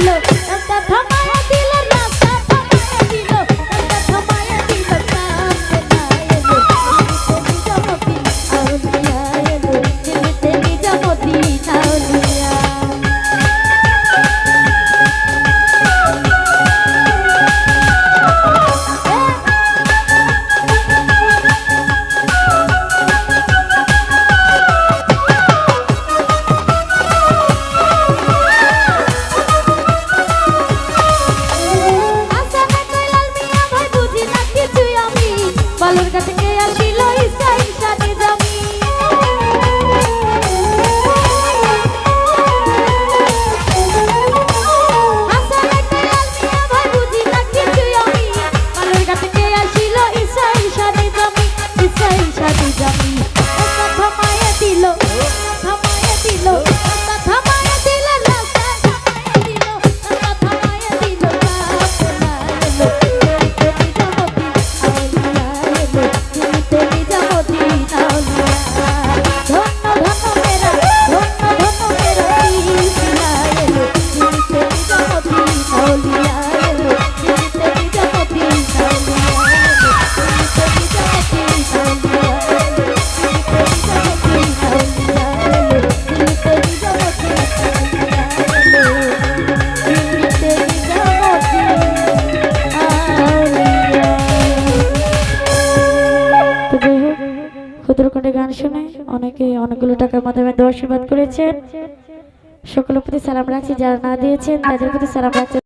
Look, that's that pump. অনেকগুলো টাকার মাধ্যমে আশীর্বাদ করেছেন। সকলের প্রতি সালাম রাখছি, যারা না দিয়েছেন, তাদের প্রতি সালাম রাখছেন